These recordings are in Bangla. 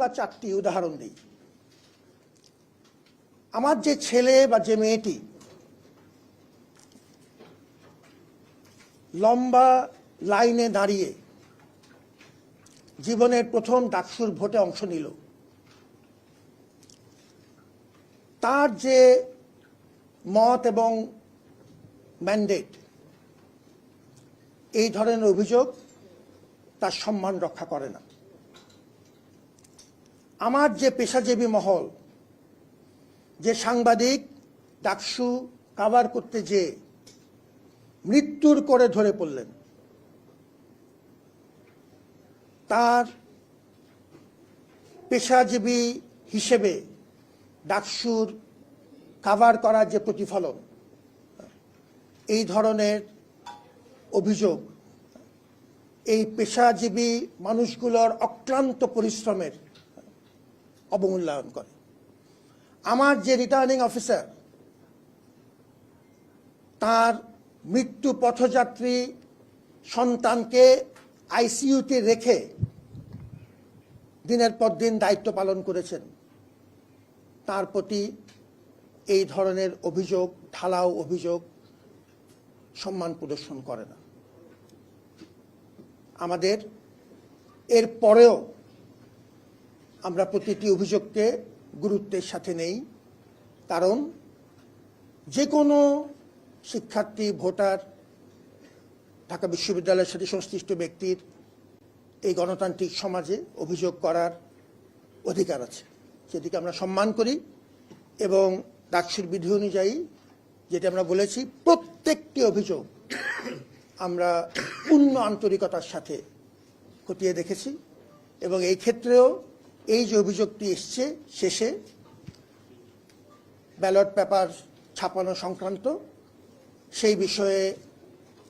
বা চারটি উদাহরণ দিই। আমার যে ছেলে বা যে মেয়েটি লম্বা লাইনে দাঁড়িয়ে জীবনের প্রথম ডাকসুর ভোটে অংশ নিল, তার যে মত এবং ম্যান্ডেট এই ধরনের অভিযোগ তার সম্মান রক্ষা করে না। আমার যে পেশাজীবী মহল, যে সাংবাদিক ডাকসু কাভার করতে যে মৃত্যুর করে ধরে পড়লেন, তার পেশাজীবী হিসেবে ডাকসুর কাভার করার যে প্রতিফলন, এই ধরনের অভিযোগ, এই পেশাজীবী মানুষগুলোর অক্লান্ত পরিশ্রমের অবমূল্যায়ন করে। আমার যে রিটার্নিং অফিসার তার মৃত্যু পথযাত্রী সন্তানকে আইসিইউতে রেখে দিনের পর দিন দায়িত্ব পালন করেছেন। তার প্রতি এই ধরনের অভিযোগ, ঢালাও অভিযোগ সম্মান প্রদর্শন করে না। আমাদের এর পরেও আমরা প্রতিটি অভিযোগকে গুরুত্বের সাথে নেই, কারণ যে কোনো শিক্ষার্থী, ভোটার, ঢাকা বিশ্ববিদ্যালয়ের সাথে সংশ্লিষ্ট ব্যক্তির এই গণতান্ত্রিক সমাজে অভিযোগ করার অধিকার আছে। সেটিকে আমরা সম্মান করি এবং ডাকসুর বিধি অনুযায়ী যেটা আমরা বলেছি, প্রত্যেকটি অভিযোগ আমরা পূর্ণ আন্তরিকতার সাথে খতিয়ে দেখেছি এবং এই ক্ষেত্রেও এই যে অভিযোগটি এসছে শেষে ব্যালট পেপার ছাপানো সংক্রান্ত, সেই বিষয়ে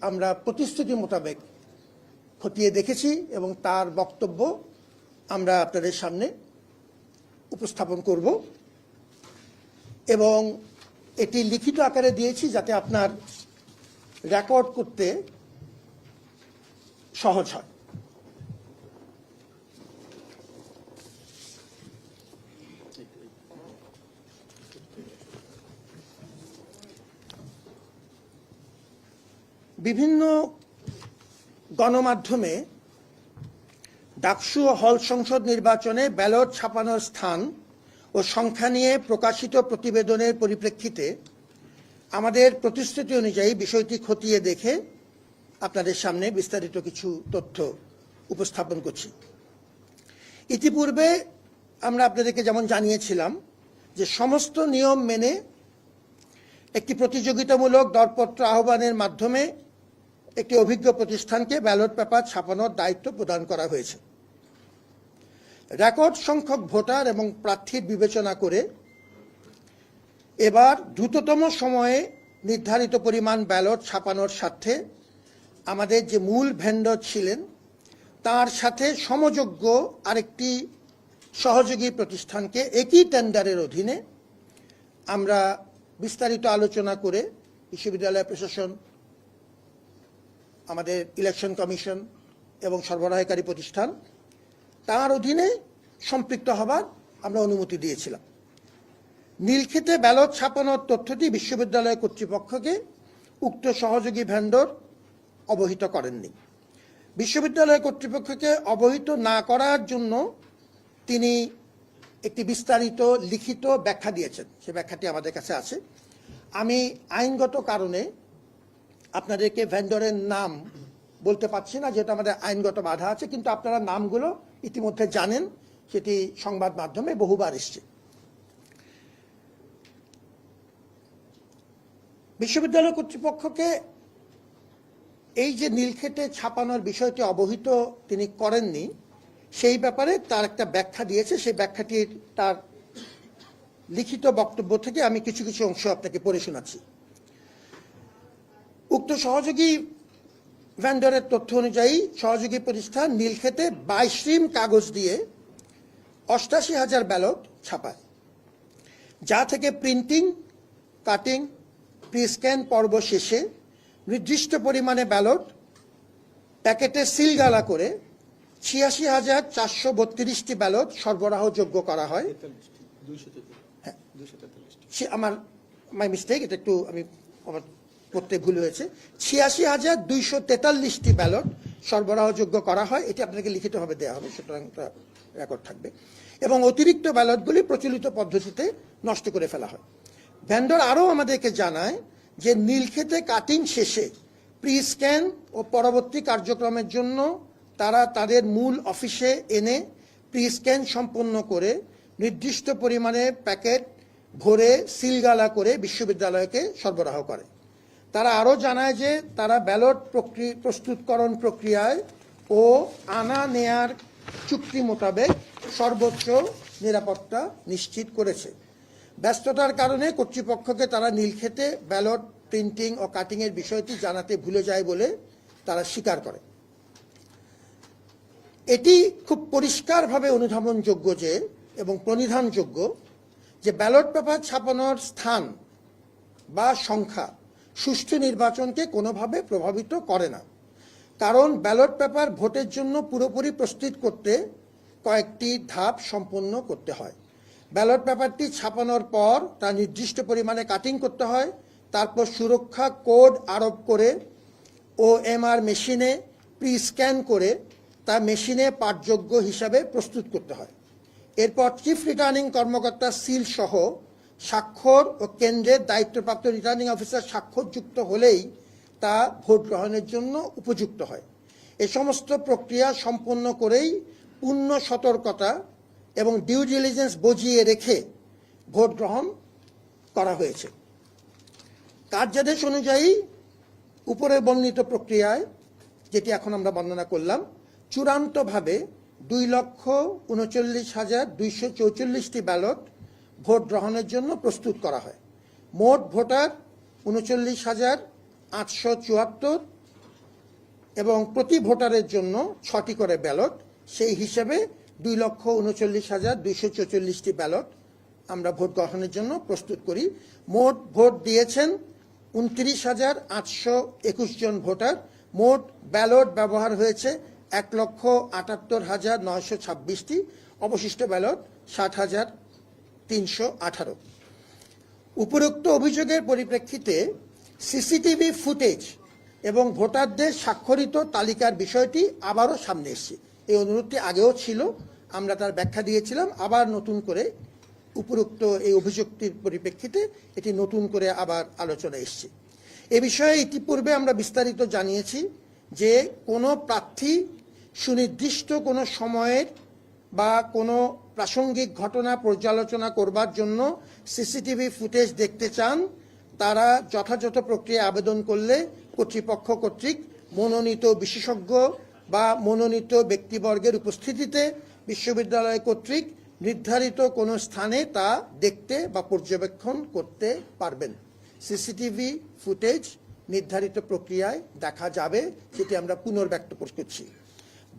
আমরা প্রতিশ্রুতি মোতাবেক খতিয়ে দেখেছি এবং তার বক্তব্য আমরা আপনাদের সামনে উপস্থাপন করব। এবং এটি লিখিত আকারে দিয়েছি যাতে আপনার রেকর্ড করতে সহজ হয়। বিভিন্ন গণমাধ্যমে ডাকসু হল সংসদ নির্বাচনে ব্যালট ছাপানোর স্থান ও সংখ্যা নিয়ে প্রকাশিত প্রতিবেদনের পরিপ্রেক্ষিতে আমাদের প্রতিশ্রুতি অনুযায়ী বিষয়টি খতিয়ে দেখে আপনাদের সামনে বিস্তারিত কিছু তথ্য উপস্থাপন করছি। ইতিপূর্বে আমরা আপনাদেরকে যেমন জানিয়েছিলাম যে সমস্ত নিয়ম মেনে একটি প্রতিযোগিতামূলক দরপত্র আহ্বানের মাধ্যমে একটি অভিজ্ঞ প্রতিষ্ঠানকে ব্যালট পেপার ছাপানোর দায়িত্ব প্রদান করা হয়েছে। রেকর্ড সংখ্যক ভোটার এবং প্রার্থীর বিবেচনা করে এবার দ্রুততম সময়ে নির্ধারিত পরিমাণ ব্যালট ছাপানোর স্বার্থে আমাদের যে মূল ভেন্ডর ছিলেন, তার সাথে সমযোগ্য আরেকটি সহযোগী প্রতিষ্ঠানকে একই টেন্ডারের অধীনে আমরা বিস্তারিত আলোচনা করে বিশ্ববিদ্যালয় প্রশাসন আমাদের ইলেকশন কমিশন এবং সরবরাহকারী প্রতিষ্ঠান, তার অধীনে সম্পৃক্ত হবার আমরা অনুমতি দিয়েছিলাম। নীলক্ষেতে ব্যালট ছাপানোর তথ্যটি বিশ্ববিদ্যালয় কর্তৃপক্ষকে উক্ত সহযোগী ভেন্ডর অবহিত করেননি। বিশ্ববিদ্যালয় কর্তৃপক্ষকে অবহিত না করার জন্য তিনি একটি বিস্তারিত লিখিত ব্যাখ্যা দিয়েছেন। সে ব্যাখ্যাটি আমাদের কাছে আছে। আমি আইনগত কারণে আপনাদেরকে ভেন্ডরের নাম বলতে পারছি না যেটা আমাদের আইনগত বাধা আছে, কিন্তু আপনারা নামগুলো ইতিমধ্যে জানেন, সেটি সংবাদ মাধ্যমে বহুবার এসছে। বিশ্ববিদ্যালয় কর্তৃপক্ষকে এই যে নীলক্ষেতে ছাপানোর বিষয়টি অবহিত তিনি করেননি, সেই ব্যাপারে তার একটা ব্যাখ্যা দিয়েছে। সেই ব্যাখ্যাটির তার লিখিত বক্তব্য থেকে আমি কিছু কিছু অংশ আপনাকে পড়ে শোনাচ্ছি। সহযোগী ভেন্ডরের তথ্য অনুযায়ী সহযোগী প্রতিষ্ঠান নীলক্ষেতে বাইশ রিম কাগজ দিয়ে অষ্টাশি হাজার ব্যালট ছাপায় যা থেকে প্রিন্টিং কাটিং প্রিস্ক্যান পর্ব শেষে নির্দিষ্ট পরিমাণে ব্যালট প্যাকেটে সিলগালা করে ছিয়াশি হাজার চারশো বত্রিশটি ব্যালট সরবরাহযোগ্য করা হয়। হ্যাঁ। আমার মাই মিস্টেক এটা একটু আমি আমার করতে ভুল হয়েছে। ছিয়াশি হাজার দুইশো তেতাল্লিশটি ব্যালট সরবরাহযোগ্য করা হয়। এটি আপনাকে লিখিতভাবে দেওয়া হবে, সুতরাং রেকর্ড থাকবে। এবং অতিরিক্ত ব্যালটগুলি প্রচলিত পদ্ধতিতে নষ্ট করে ফেলা হয়। ভ্যান্ডর আরও আমাদেরকে জানায় যে, নীলক্ষেতে কাটিং শেষে প্রি স্ক্যান ও পরবর্তী কার্যক্রমের জন্য তারা তাদের মূল অফিসে এনে প্রি স্ক্যান সম্পন্ন করে নির্দিষ্ট পরিমাণে প্যাকেট ভরে সিলগালা করে বিশ্ববিদ্যালয়কে সরবরাহ করে। তারা আরও জানায় যে তারা ব্যালট প্রক্রিয়া প্রস্তুতকরণ প্রক্রিয়ায় ও আনা নেয়ার চুক্তি মোতাবেক সর্বোচ্চ নিরাপত্তা নিশ্চিত করেছে। ব্যস্ততার কারণে কর্তৃপক্ষকে তারা নীলক্ষেতে ব্যালট প্রিন্টিং ও কাটিংয়ের বিষয়টি জানাতে ভুলে যায় বলে তারা স্বীকার করে। এটি খুব পরিষ্কারভাবে অনুধাবনযোগ্য যে, এবং প্রণিধানযোগ্য যে ব্যালট পেপার ছাপানোর স্থান বা সংখ্যা সুষ্ঠু নির্বাচনকে কোনোভাবে প্রভাবিত করে না। কারণ ব্যালট পেপার ভোটের জন্য পুরোপুরি প্রস্তুত করতে কয়েকটি ধাপ সম্পন্ন করতে হয়। ব্যালট পেপারটি ছাপানোর পর তা নির্দিষ্ট পরিমাণে কাটিং করতে হয়, তারপর সুরক্ষা কোড আরোপ করে ও এমআর মেশিনে প্রি স্ক্যান করে তা মেশিনে পাঠযোগ্য হিসাবে প্রস্তুত করতে হয়। এরপর চিফ রিটার্নিং কর্মকর্তা সিল সহ স্বাক্ষর ও কেন্দ্রের দায়িত্বপ্রাপ্ত রিটার্নিং অফিসার স্বাক্ষরযুক্ত হলেই তা ভোট গ্রহণের জন্য উপযুক্ত হয়। এ সমস্ত প্রক্রিয়া সম্পন্ন করেই পূর্ণ সতর্কতা এবং ডিউ ডিলিজেন্স বজিয়ে রেখে ভোট গ্রহণ করা হয়েছে। কার্যাদেশ অনুযায়ী উপরে বর্ণিত প্রক্রিয়ায়, যেটি এখন আমরা বর্ণনা করলাম, চূড়ান্তভাবে দুই লক্ষ উনচল্লিশ হাজার দুইশো চৌচল্লিশটি ব্যালট ভোট গ্রহণের জন্য প্রস্তুত করা হয়। মোট ভোটার উনচল্লিশ হাজার আটশো চুয়াত্তর এবং প্রতি ভোটারের জন্য ছটি করে ব্যালট। সেই হিসেবে দুই লক্ষ উনচল্লিশ হাজার দুইশো চৌচল্লিশটি ব্যালট আমরা ভোট গ্রহণের জন্য প্রস্তুত করি। মোট ভোট দিয়েছেন উনত্রিশ হাজার আটশো একুশ জন ভোটার। মোট ব্যালট ব্যবহার হয়েছে এক লক্ষ আটাত্তর হাজার নয়শো ছাব্বিশটি। অবশিষ্ট ব্যালট ষাট হাজার তিনশো আঠারো। উপরোক্ত অভিযোগের পরিপ্রেক্ষিতে সিসিটিভি ফুটেজ এবং ভোটারদের স্বাক্ষরিত তালিকার বিষয়টি আবারও সামনে এসেছে। এই অনুরোধটি আগেও ছিল, আমরা তার ব্যাখ্যা দিয়েছিলাম, আবার নতুন করে উপরোক্ত এই অভিযোগটির পরিপ্রেক্ষিতে এটি নতুন করে আবার আলোচনা এসছে। এ বিষয়ে ইতিপূর্বে আমরা বিস্তারিত জানিয়েছি যে কোনো প্রার্থী সুনির্দিষ্ট কোনো সময়ের বা কোনো প্রাসঙ্গিক ঘটনা পর্যালোচনা করবার জন্য সিসিটিভি ফুটেজ দেখতে চান, তারা যথাযথ প্রক্রিয়া আবেদন করলে কর্তৃপক্ষ কর্তৃক মনোনীত বিশেষজ্ঞ বা মনোনীত ব্যক্তিবর্গের উপস্থিতিতে বিশ্ববিদ্যালয় কর্তৃক নির্ধারিত কোনো স্থানে তা দেখতে বা পর্যবেক্ষণ করতে পারবেন। সিসিটিভি ফুটেজ নির্ধারিত প্রক্রিয়ায় দেখা যাবে সেটি আমরা পুনর্ব্যক্ত করছি।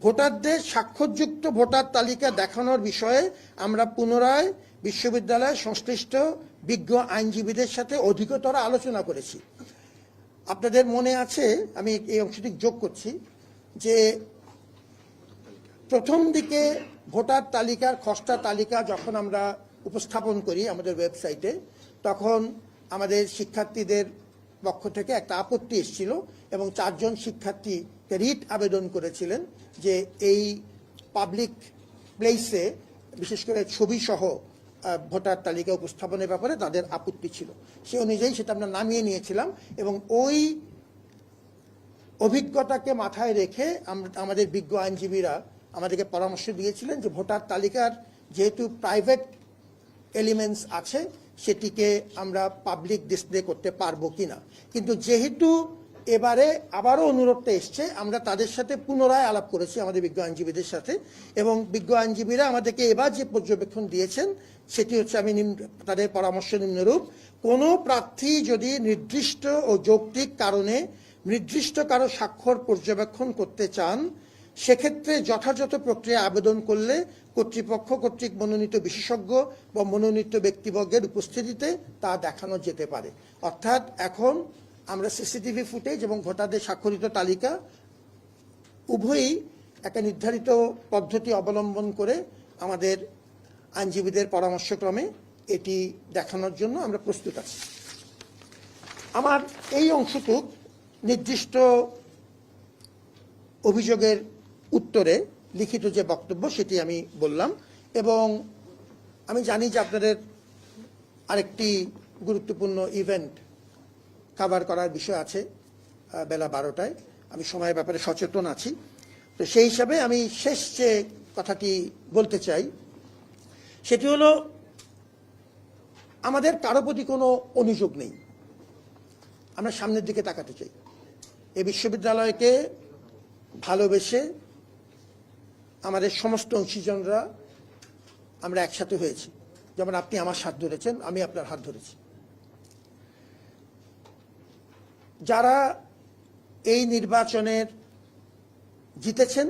ভোটারদের স্বাক্ষরযুক্ত ভোটার তালিকা দেখানোর বিষয়ে আমরা পুনরায় বিশ্ববিদ্যালয়ের সংশ্লিষ্ট বিজ্ঞ আইনজীবীদের সাথে অধিকতর আলোচনা করেছি। আপনাদের মনে আছে, আমি এই অংশটি যোগ করছি, যে প্রথম দিকে ভোটার তালিকার খসড়া তালিকা যখন আমরা উপস্থাপন করি আমাদের ওয়েবসাইটে, তখন আমাদের শিক্ষার্থীদের পক্ষ থেকে একটা আপত্তি এসেছিল এবং চারজন শিক্ষার্থী রিট আবেদন করেছিলেন যে এই পাবলিক প্লেসে বিশেষ করে ছবি সহ ভোটার তালিকা উপস্থাপনের ব্যাপারে তাদের আপত্তি ছিল। সে অনুযায়ী সেটা আমরা নামিয়ে নিয়েছিলাম এবং ওই অভিজ্ঞতাকে মাথায় রেখে আমাদের বিজ্ঞ আইনজীবীরা আমাদেরকে পরামর্শ দিয়েছিলেন যে ভোটার তালিকার যেহেতু প্রাইভেট এলিমেন্টস আছে, সেটিকে আমরা পাবলিক ডিসপ্লে করতে পারব কিনা। কিন্তু যেহেতু এবারে আবারও অনুরোধটা এসছে, আমরা তাদের সাথে পুনরায় আলাপ করেছি, আমাদের বিজ্ঞ আইনজীবীদের সাথে, এবং বিজ্ঞ আইনজীবীরা আমাদেরকে এবার যে পর্যবেক্ষণ দিয়েছেন, সেটি হচ্ছে আমি তাদের পরামর্শ নিম্নরূপ, কোনো প্রার্থী যদি নির্দিষ্ট ও যৌক্তিক কারণে নির্দিষ্ট কারও স্বাক্ষর পর্যবেক্ষণ করতে চান, সেক্ষেত্রে যথাযথ প্রক্রিয়া আবেদন করলে কর্তৃপক্ষ, কর্তৃক মনোনীত বিশেষজ্ঞ বা মনোনীত ব্যক্তিবর্গের উপস্থিতিতে তা দেখানো যেতে পারে। অর্থাৎ এখন আমরা সিসিটিভি ফুটেজ এবং ভোটারদের স্বাক্ষরিত তালিকা উভয়ই একটা নির্ধারিত পদ্ধতি অবলম্বন করে আমাদের আইনজীবীদের পরামর্শক্রমে এটি দেখানোর জন্য আমরা প্রস্তুত আছি। আমার এই অংশটুক নির্দিষ্ট অভিযোগের উত্তরে লিখিত যে বক্তব্য সেটি আমি বললাম এবং আমি জানি যে আপনাদের আরেকটি গুরুত্বপূর্ণ ইভেন্ট কাভার করার বিষয় আছে বেলা বারোটায়। আমি সময়ের ব্যাপারে সচেতন আছি। তো সেই হিসাবে আমি শেষ যে কথাটি বলতে চাই, সেটি হলো, আমাদের কারও প্রতি কোনো অনুযোগ নেই। আমরা সামনের দিকে তাকাতে চাই। এই বিশ্ববিদ্যালয়কে ভালোবেসে আমাদের সমস্ত অংশীজনরা আমরা একসাথে হয়েছি। যেমন আপনি আমার হাত ধরেছেন, আমি আপনার হাত ধরেছি। যারা এই নির্বাচনের জিতেছেন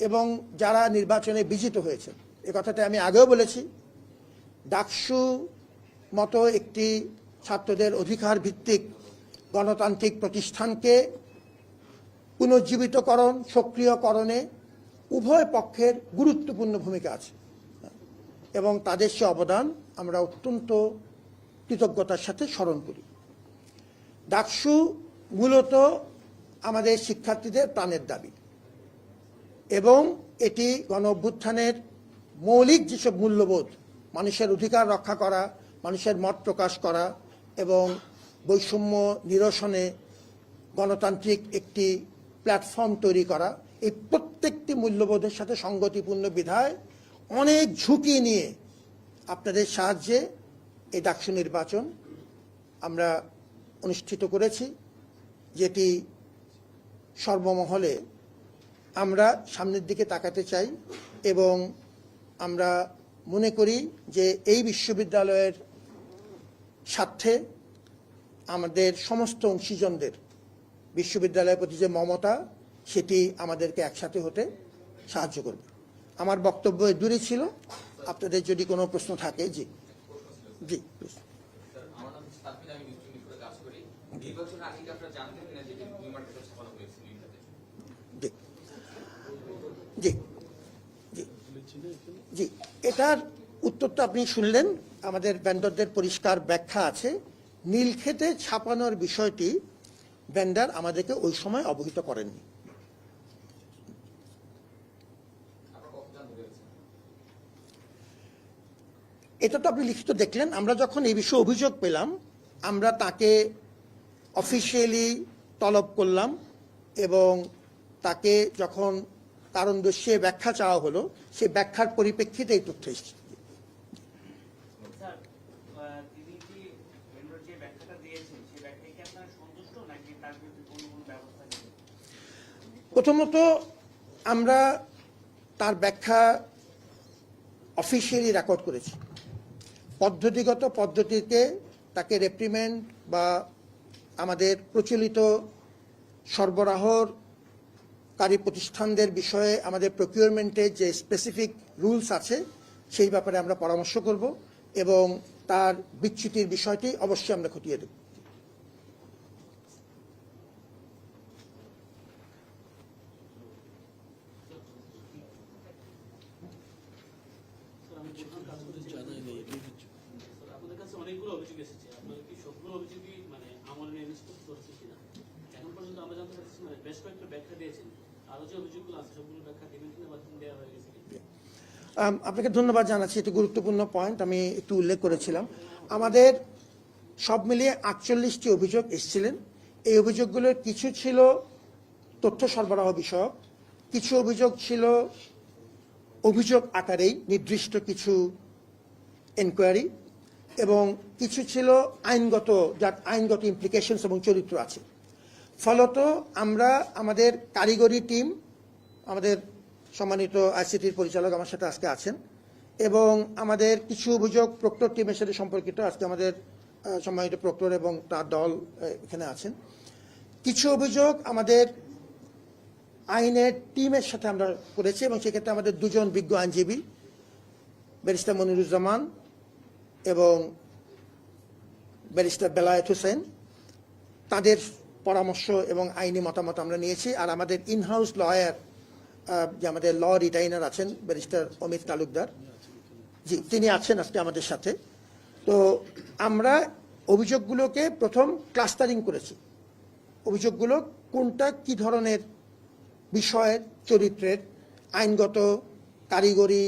এবং যারা নির্বাচনে বিজিত হয়েছেন। এ কথাটা আমি আগেও বলেছি। ডাকসু মতো একটি ছাত্রদের অধিকার ভিত্তিক গণতান্ত্রিক প্রতিষ্ঠানকে পুনর্জীবিতকরণ, সক্রিয়করণে উভয় পক্ষের গুরুত্বপূর্ণ ভূমিকা আছে। এবং তাদের সে অবদান আমরা অত্যন্ত কৃতজ্ঞতার সাথে স্মরণ করি। ডাকসু মূলত আমাদের শিক্ষার্থীদের প্রাণের দাবি। এবং এটি গণ অভ্যুত্থানের মৌলিক যেসব মূল্যবোধ, মানুষের অধিকার রক্ষা করা, মানুষের মত প্রকাশ করা এবং বৈষম্য নিরসনে গণতান্ত্রিক একটি প্ল্যাটফর্ম তৈরি করা, এই প্রত্যেকটি মূল্যবোধের সাথে সঙ্গতিপূর্ণ বিধায় অনেক ঝুঁকি নিয়ে আপনাদের সাহায্যে এই ডাকসু নির্বাচন আমরা অনুষ্ঠিত করেছি, যেটি সর্বমহলে আমরা সামনের দিকে তাকাতে চাই এবং আমরা মনে করি যে এই বিশ্ববিদ্যালয়ের স্বার্থে আমাদের সমস্ত অংশীজনদের বিশ্ববিদ্যালয়ের প্রতি যে মমতা, সেটি আমাদেরকে একসাথে হতে সাহায্য করবে। আমার বক্তব্য দূরে ছিল। আপনাদের যদি কোনো প্রশ্ন থাকে, জি। জি প্লিজ স্যার, আমার নাম তাসমিন, আমি মিষ্টি মিরপুরে কাজ করি। আগে আপনারা জানতেন কিনা যে নিউ মার্কেটে ছাপানো হয়েছে জি। জি। এটার উত্তরটা আপনি শুনলেন। আমাদের ব্যান্ডারদের পরিষ্কার ব্যাখ্যা আছে। নীলক্ষেতে ছাপানোর বিষয়টি ব্যান্ডার আমাদেরকে ওই সময় অবহিত করেননি? এটা তো আপনি লিখিত দেখলেন। আমরা যখন এই বিষয়ে অভিযোগ পেলাম আমরা তাকে অফিসিয়ালি তলব করলাম এবং তাকে যখন কারণ দোষে ব্যাখ্যা চাওয়া হলো সেই ব্যাখ্যার পরিপ্রেক্ষিতে এই তথ্য এসেছে। প্রথমত আমরা তার ব্যাখ্যা অফিসিয়ালি রেকর্ড করেছি। পদ্ধতিগত পদ্ধতিতে তাকে রেপ্রিমেন্ট বা আমাদের প্রচলিত সরবরাহর কারী প্রতিষ্ঠানদের বিষয়ে আমাদের প্রকিউরমেন্টের যে স্পেসিফিক রুলস আছে, সেই ব্যাপারে আমরা পরামর্শ করব এবং তার বিচ্যুতির বিষয়টি অবশ্যই আমরা খতিয়ে দেব স্যার, আমি প্রধান কাজ করতে চাই না। স্যার, আপনাদের কাছে অনেকগুলো অভিযোগ এসেছে আপনারা কি সবগুলো অভিযোগই মানে আমার নিয়ে নিষ্পত্তি করেছেন কিনা এখন পর্যন্ত আমরা জানতে পারছি মানে গেছে আপনাকে ধন্যবাদ জানাচ্ছি, এটি গুরুত্বপূর্ণ পয়েন্ট আমি একটু উল্লেখ করেছিলাম। আমাদের সব মিলিয়ে আটচল্লিশটি অভিযোগ এসেছিলেন। এই অভিযোগগুলোর কিছু ছিল তথ্য সরবরাহ বিষয়ক, কিছু অভিযোগ ছিল অভিযোগ আকারেই নির্দিষ্ট কিছু এনকোয়ারি এবং কিছু ছিল আইনগত, যার আইনগত ইমপ্লিকেশনস এবং চরিত্র আছে। ফলত আমরা, আমাদের কারিগরি টিম, আমাদের সম্মানিত আইসিটির পরিচালক আমার সাথে আজকে আছেন, এবং আমাদের কিছু অভিযোগ প্রক্টর টিমের সাথে সম্পর্কিত, আজকে আমাদের সম্মানিত প্রক্টর এবং তার দল এখানে আছেন। কিছু অভিযোগ আমাদের আইনের টিমের সাথে আমরা করেছি, এবং সেক্ষেত্রে আমাদের দুজন বিজ্ঞ আইনজীবী, ব্যারিস্টার মনিরুজ্জামান এবং ব্যারিস্টার বেলায়েত হোসেন, তাদের পরামর্শ এবং আইনি মতামত আমরা নিয়েছি। আর আমাদের ইনহাউস লয়ার যে আমাদের ল রিটাইনার আছেন ব্যারিস্টার অমিত তালুকদার, জি, তিনি আছেন আজকে আমাদের সাথে। তো আমরা অভিযোগগুলোকে প্রথম ক্লাস্টারিং করেছি। অভিযোগগুলো কোনটা, কি ধরনের বিষয়ের, চরিত্রের, আইনগত কারিগরি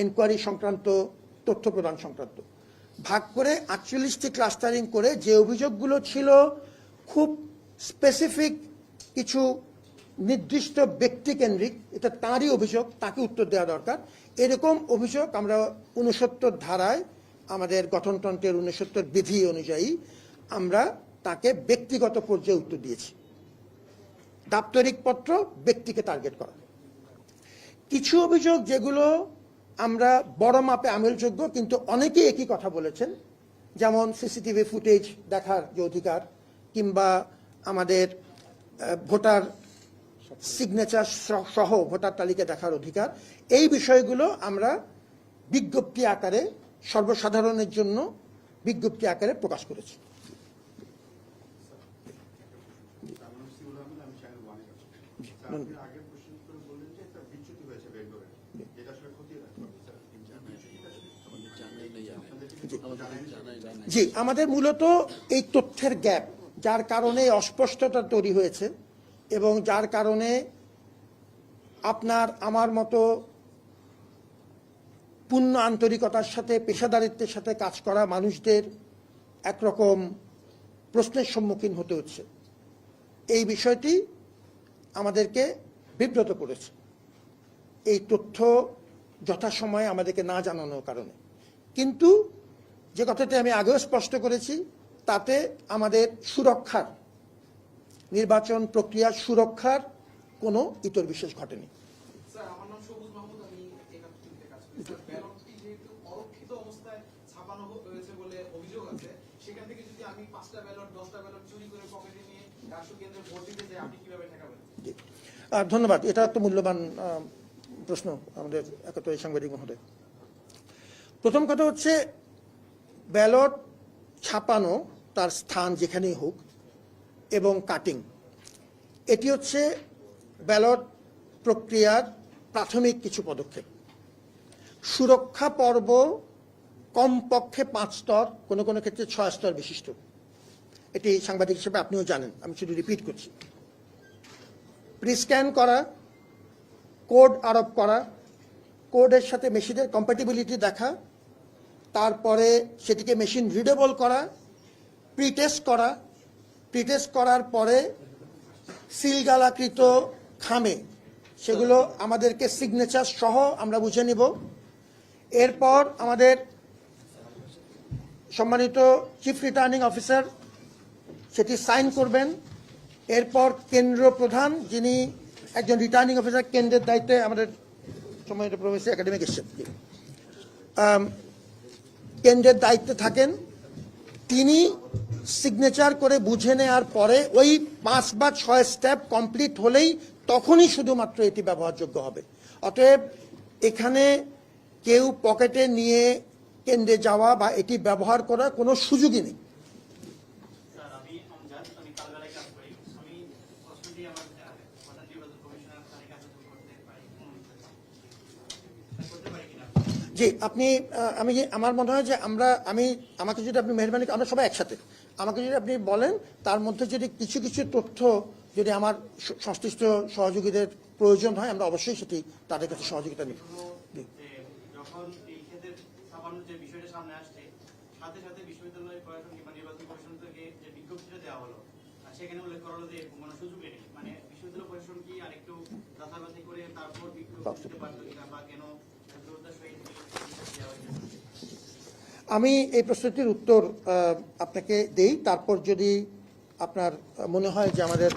এনকোয়ারি সংক্রান্ত, তথ্য প্রদান সংক্রান্ত। ভাগ করে আটচল্লিশটি ক্লাস্টারিং করে যে অভিযোগগুলো ছিল খুব স্পেসিফিক কিছু নির্দিষ্ট ব্যক্তিকেন্দ্রিক, এটা তাঁরই অভিযোগ, তাকে উত্তর দেওয়া দরকার। এরকম অভিযোগ আমরা উনসত্তর ধারায় আমাদের গঠনতন্ত্রের উনসত্তর বিধি অনুযায়ী আমরা তাকে ব্যক্তিগত পর্যায়ে উত্তর দিয়েছি। দাপ্তরিক পত্র ব্যক্তিকে টার্গেট করা। কিছু অভিযোগ যেগুলো আমরা বড় মাপে আমলযোগ্য, কিন্তু অনেকেই একই কথা বলেছেন। যেমন সিসিটিভি ফুটেজ দেখার যে অধিকার, কিংবা আমাদের ভোটার সিগনেচার সহ ভোটার তালিকা দেখার অধিকার এই বিষয়গুলো আমরা বিজ্ঞপ্তি আকারে, সর্বসাধারণের জন্য বিজ্ঞপ্তি আকারে প্রকাশ করেছি? জি, আমাদের মূলত এই তথ্যের গ্যাপ যার কারণে অস্পষ্টতা তৈরি হয়েছে এবং যার কারণে আপনার, আমার মতো পূর্ণ আন্তরিকতার সাথে, পেশাদারিত্বের সাথে কাজ করা মানুষদের একরকম প্রশ্নের সম্মুখীন হতে হচ্ছে। এই বিষয়টি আমাদেরকে বিব্রত করেছে। এই তথ্য যথাসময়ে আমাদেরকে না জানানোর কারণে। কিন্তু যে কথাটি আমি আগেও স্পষ্ট করেছি তাতে আমাদের সুরক্ষার নির্বাচন প্রক্রিয়ার সুরক্ষার কোনো ইতর বিশেষ ঘটেনি ধন্যবাদ। এটা তো মূল্যবান প্রশ্ন আমাদের একাত্তরের সাংবাদিক মহোদয়। প্রথম কথা হচ্ছে ব্যালট ছাপানো তার স্থান যেখানেই হোক, এবং কাটিং এটি হচ্ছে ব্যালট প্রক্রিয়ার প্রাথমিক কিছু পদক্ষেপ। সুরক্ষা পর্ব কমপক্ষে পাঁচ স্তর, কোনো কোনো ক্ষেত্রে ছয় স্তর বিশিষ্ট। এটি সাংবাদিক হিসেবে আপনিও জানেন, আমি শুধু রিপিট করছি। প্রিস্ক্যান করা কোড আরোপ করা কোডের সাথে মেশিনের কম্প্যাটিবিলিটি দেখা, তারপরে সেটিকে মেশিন রিডেবল করা প্রিটেস্ট করা প্রিটেস্ট করার পরে সিলগালাকৃত খামে, সেগুলো আমাদেরকে সিগনেচার সহ আমরা বুঝে নিব। এরপর আমাদের সম্মানিত চিফ রিটার্নিং অফিসার সেটি সাইন করবেন। এরপর কেন্দ্র প্রধান, যিনি একজন রিটার্নিং অফিসার কেন্দ্রের দায়িত্বে আমাদের সম্মানিত প্রফেসর একাডেমিক এসছেন। কেন্দ্রের দায়িত্বে থাকেন। তিনি সিগনেচার করে বুঝে নেওয়ার পরে ওই পাঁচ বা ছয় স্টেপ কমপ্লিট হলেই তখনই শুধুমাত্র এটি ব্যবহারযোগ্য হবে। অতএব এখানে কেউ পকেটে নিয়ে কেন্দ্রে যাওয়া বা এটি ব্যবহার করার কোনো সুযোগই নেই স্যার আমি আমজাদ আমি কালবেলায় কাজ করি আমি প্রশ্নটি আমার আহ, প্রধান নির্বাচন কমিশনার তাদের কাছে করতে পারি স্যার, করতে পারি কিনা জি আপনি আমি আমার মনে হয় যে আমরা, আমি, আমাকে যদি আপনি মেহরবানি আমরা সবাই একসাথে। আমাকে যদি আপনি বলেন, তার মধ্যে যদি কিছু কিছু তথ্য যদি আমার সংশ্লিষ্ট সহযোগীদের প্রয়োজন হয়, আমরা অবশ্যই সেটি তাদের কাছে সহযোগিতা আর সেখানে উল্লেখ করা হলো যে নেই। মানে বিশ্ববিদ্যালয় প্রশাসন কি আরেকটু করে তারপর পারতো কিনা বা কেন দ্রুততার সহিত বিজ্ঞপ্তি দেওয়া হয়েছে আমি এই প্রশ্নটির উত্তর আপনাকে দেই। তারপর যদি আপনার মনে হয় যে আমাদের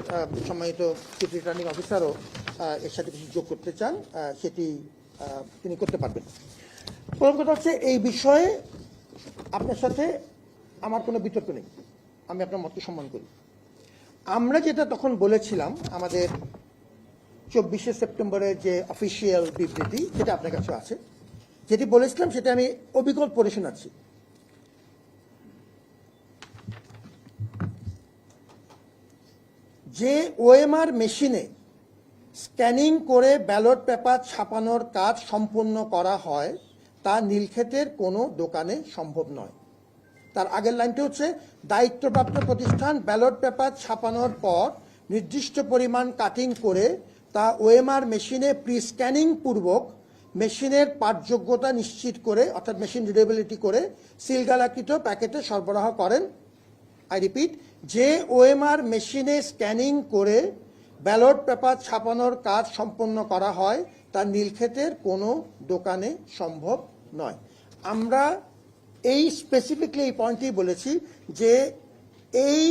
সম্মানিত চিফ রিটার্নিং অফিসারও এর সাথে কিছু যোগ করতে চান সেটি তিনি করতে পারবেন। প্রথম কথা হচ্ছে, এই বিষয়ে আপনার সাথে আমার কোনো বিতর্ক নেই। আমি আপনার মতকে সম্মান করি। আমরা যেটা তখন বলেছিলাম, আমাদের চব্বিশে সেপ্টেম্বরের যে অফিসিয়াল বিবৃতি, সেটা আপনার কাছে আছে। যেটি বলেছিলাম, সেটা আমি অবিকল পড়ে শোনাচ্ছি। যে ওএমআর মেশিনে স্ক্যানিং করে ব্যালট পেপার ছাপানোর কাজ সম্পন্ন করা হয়, তা নীলক্ষেতের কোনো দোকানে সম্ভব নয়। তার আগের লাইনটি হচ্ছে, দায়িত্বপ্রাপ্ত প্রতিষ্ঠান ব্যালট পেপার ছাপানোর পর নির্দিষ্ট পরিমাণ কাটিং করে তা ওএমআর মেশিনে প্রি স্ক্যানিং পূর্বক মেশিনের পাঠযোগ্যতা নিশ্চিত করে, অর্থাৎ মেশিন রিডেবিলিটি করে সিলগালাকৃত প্যাকেটে সরবরাহ করেন। আই রিপিট যে ওএমআর মেশিনে স্ক্যানিং করে ব্যালট পেপার ছাপানোর কাজ সম্পন্ন করা হয়, তা নীলক্ষেতের কোনো দোকানে সম্ভব নয়। আমরা এই স্পেসিফিকলি এই পয়েন্টটি বলেছি যে এই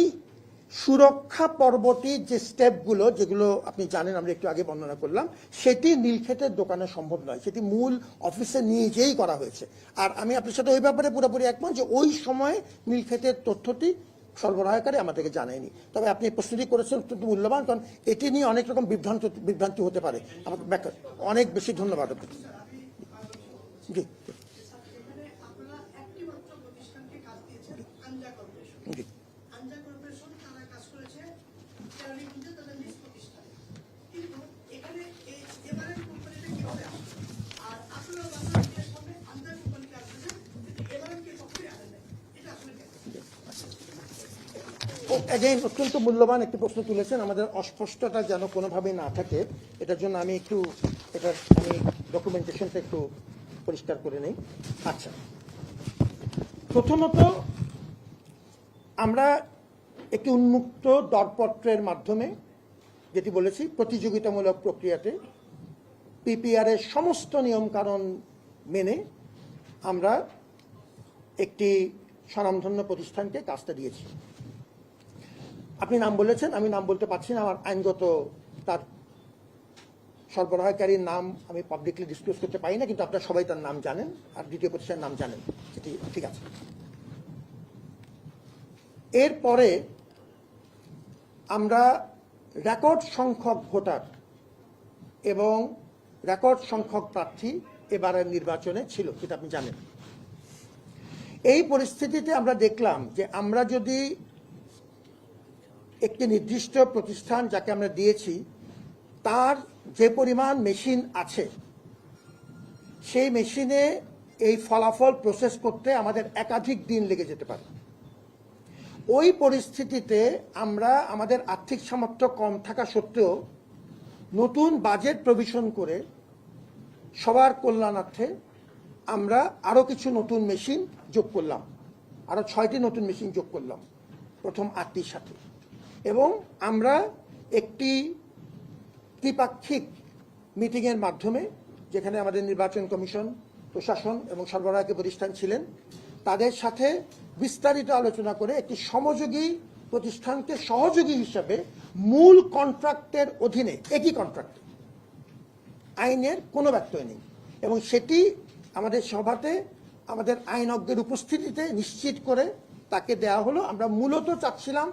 সুরক্ষা পর্বটির যে স্টেপগুলো, যেগুলো আপনি জানেন, আমরা একটু আগে বর্ণনা করলাম, সেটি নীলক্ষেতের দোকানে সম্ভব নয়। সেটি মূল অফিসে নিজেই করা হয়েছে। আর আমি আপনার সাথে ওই ব্যাপারে পুরোপুরি একমত যে ওই সময় নীলক্ষেতের তথ্যটি সরবরাহকারী আমাদেরকে জানায়নি তবে আপনি প্রশ্নটি করেছেন অত্যন্ত মূল্যবান, কারণ এটি নিয়ে অনেক রকম বিভ্রান্ত, বিভ্রান্তি হতে পারে। আমাকে অনেক বেশি ধন্যবাদ জি। অ্যাগেইন অত্যন্ত মূল্যবান একটি প্রশ্ন তুলেছেন। আমাদের অস্পষ্টতা যেন কোনোভাবেই না থাকে, এটার জন্য আমি একটু, এটার আমি ডকুমেন্টেশনটা একটু পরিষ্কার করে নেই। আচ্ছা। প্রথমত, আমরা একটি উন্মুক্ত দরপত্রের মাধ্যমে যেটি বলেছি, প্রতিযোগিতামূলক প্রক্রিয়াতে পিপিআর এর সমস্ত নিয়মকানুন মেনে আমরা একটি স্বনামধন্য প্রতিষ্ঠানকে কাজটা দিয়েছি। আপনি নাম বলেছেন, আমি নাম বলতে পারছি না, আমার আইনগত তার সরবরাহকারীর নাম আমি পাবলিকলি ডিসক্লোজ করতে পারি না, কিন্তু আপনারা সবাই তার নাম জানেন, আর দ্বিতীয় প্রতিষ্ঠানের নাম জানেন। সেটি ঠিক আছে। এরপরে আমরা রেকর্ড সংখ্যক ভোটার এবং রেকর্ড সংখ্যক প্রার্থী এবারের নির্বাচনে ছিল সেটা আপনি জানেন। এই পরিস্থিতিতে আমরা দেখলাম যে আমরা যদি একটি নির্দিষ্ট প্রতিষ্ঠান যাকে আমরা দিয়েছি, তার যে পরিমাণ মেশিন আছে, সেই মেশিনে এই ফলাফল প্রসেস করতে আমাদের একাধিক দিন লেগে যেতে পারে। ওই পরিস্থিতিতে আমরা আমাদের আর্থিক সামর্থ্য কম থাকা সত্ত্বেও নতুন বাজেট প্রভিশন করে সবার কল্যাণার্থে আমরা আরও কিছু নতুন মেশিন যোগ করলাম। আরও ছয়টি নতুন মেশিন যোগ করলাম, প্রথম আটটির সাথে। এবং আমরা একটি ত্রিপাক্ষিক মিটিংয়ের মাধ্যমে, যেখানে আমাদের নির্বাচন কমিশন, প্রশাসন এবং সরবরাহকে প্রতিষ্ঠান ছিলেন, তাদের সাথে বিস্তারিত আলোচনা করে একটি সমযোগী প্রতিষ্ঠানকে সহযোগী হিসাবে মূল কন্ট্রাক্টের অধীনে, একই কন্ট্রাক্ট, আইনের কোনো ব্যত্যয় নেই। এবং সেটি আমাদের সভাতে আমাদের আইনজ্ঞের উপস্থিতিতে নিশ্চিত করে তাকে দেয়া হলো। আমরা মূলত চাচ্ছিলাম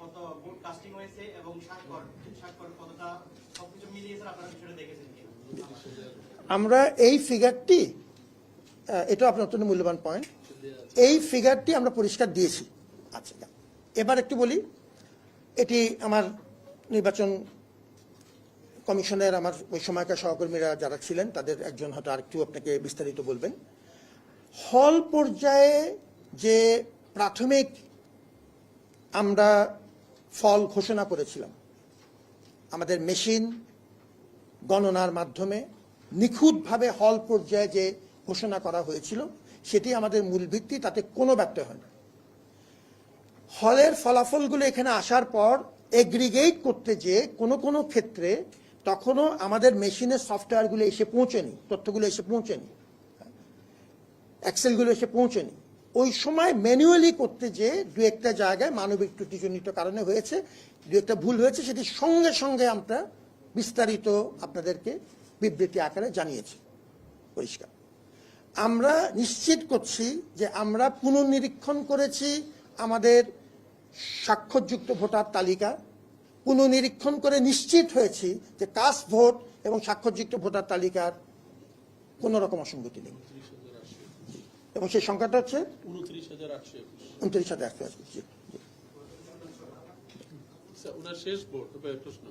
কত ভোট কাস্টিং হয়েছে এবং স্বাক্ষর স্বাক্ষর কতটা, সবকিছু মিলিয়ে স্যার আপনারা বিষয়টা দেখেছেন আমরা এই ফিগারটি এটাও আপনার অত্যন্ত মূল্যবান পয়েন্ট এই ফিগারটি আমরা পরিষ্কার দিয়েছি। আচ্ছা এবার একটু বলি, এটি আমার নির্বাচন কমিশনের আমার ওই সময়কার সহকর্মীরা যারা ছিলেন, তাদের একজন হয়তো আরেকটু আপনাকে বিস্তারিত বলবেন। হল পর্যায়ে যে প্রাথমিক আমরা ফল ঘোষণা করেছিলাম। আমাদের মেশিন গণনার মাধ্যমে নিখুঁতভাবে হল পর্যায়ে যে ঘোষণা করা হয়েছিল, সেটি আমাদের মূল ভিত্তি, তাতে কোনো ব্যত্যয় হয় না। হলের ফলাফলগুলো এখানে আসার পর এগ্রিগেট করতে যে কোনো কোনো ক্ষেত্রে তখনও আমাদের মেশিনের সফটওয়্যারগুলো এসে পৌঁছেনি, তথ্যগুলো এসে পৌঁছেনি এক্সেলগুলো এসে পৌঁছেনি। ওই সময় ম্যানুয়ালি করতে যে দু একটা জায়গায় মানবিক ত্রুটিজনিত কারণে হয়েছে, দু একটা ভুল হয়েছে, সেটি সঙ্গে সঙ্গে আমরা বিস্তারিত আপনাদেরকে বিবৃতি আকারে জানিয়েছি। পরিষ্কার। আমরা নিশ্চিত করছি যে আমরা পুনর্নিরীক্ষণ করেছি আমাদের স্বাক্ষরযুক্ত ভোটার তালিকা। পুনর্নিরীক্ষণ করে নিশ্চিত হয়েছি যে কাস্ট ভোট এবং স্বাক্ষরযুক্ত ভোটার তালিকার কোনো রকম অসঙ্গতি নেই। এবং সেই সংখ্যাটা হচ্ছে উনত্রিশ হাজার আটশো একুশ। শেষ প্রশ্ন।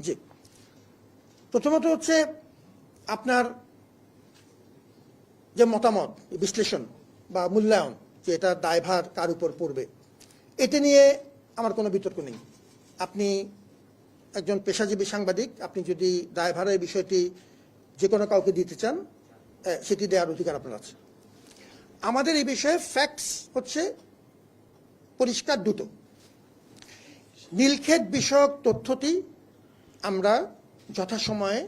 জি। প্রথমত হচ্ছে আপনার যে মতামত বিশ্লেষণ বা মূল্যায়ন যে এটা দায়ভার কার উপর পড়বে। এটা নিয়ে আমার কোনো বিতর্ক নেই। আপনি একজন পেশাজীবী সাংবাদিক, আপনি যদি দায়ভারের বিষয়টি যে কোনো কাউকে দিতে চান সেটি দেওয়ার অধিকার আপনার আছে। আমাদের এই বিষয়ে ফ্যাক্টস হচ্ছে পরিষ্কার দুটো। নীলক্ষেত বিষয়ক তথ্যটি আমরা যথাসময়ে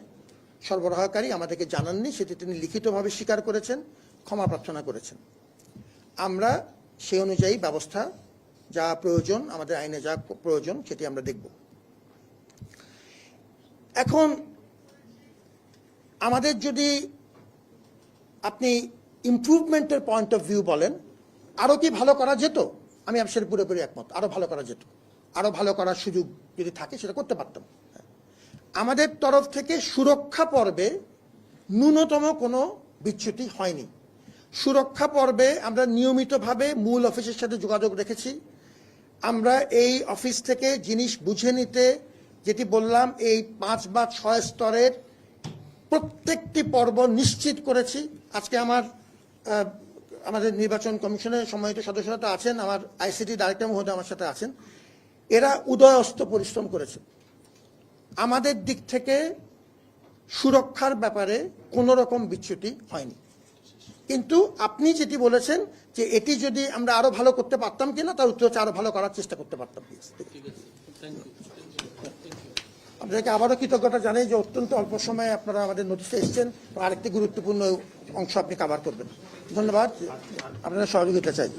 সরবরাহকারী আমাদেরকে জানাননি, সেটি তিনি লিখিতভাবে স্বীকার করেছেন, ক্ষমা প্রার্থনা করেছেন। আমরা সেই অনুযায়ী ব্যবস্থা, যা প্রয়োজন, আমাদের আইনে যা প্রয়োজন, সেটি আমরা দেখব। এখন, আমাদের যদি আপনি ইমপ্রুভমেন্টের পয়েন্ট অফ ভিউ বলেন আরও কি ভালো করা যেত? আমি আপনার পুরোপুরি একমত আরও ভালো করা যেত। আরও ভালো করার সুযোগ যদি থাকে, সেটা করতে পারতাম। আমাদের তরফ থেকে সুরক্ষা পর্বে ন্যূনতম কোনো বিচ্যুতি হয়নি। সুরক্ষা পর্বে আমরা নিয়মিতভাবে মূল অফিসের সাথে যোগাযোগ রেখেছি। আমরা এই অফিস থেকে জিনিস বুঝে নিতে, যেটি বললাম, এই পাঁচ বা ছয় স্তরের প্রত্যেকটি পর্ব নিশ্চিত করেছি। আজকে আমার আমাদের নির্বাচন কমিশনের সম্মানিত সদস্যরা তো আছেন, আমার আইসিটি ডাইরেক্টর মহোদয় আমার সাথে আছেন। এরা উদয়স্ত পরিশ্রম করেছে। আমাদের দিক থেকে সুরক্ষার ব্যাপারে কোনো রকম বিচ্যুতি হয়নি। কিন্তু আপনি যেটি বলেছেন যে এটি যদি আমরা আরও ভালো করতে পারতাম কিনা তার উত্তর হচ্ছে আরও ভালো করার চেষ্টা করতে পারতাম আপনাদেরকে আবারও কৃতজ্ঞতা জানাই যে অত্যন্ত অল্প সময়ে আপনারা আমাদের নোটিশে এসছেন। আরেকটি গুরুত্বপূর্ণ অংশ আপনি কাভার করবেন। ধন্যবাদ। আপনারা সহযোগিতা চাই।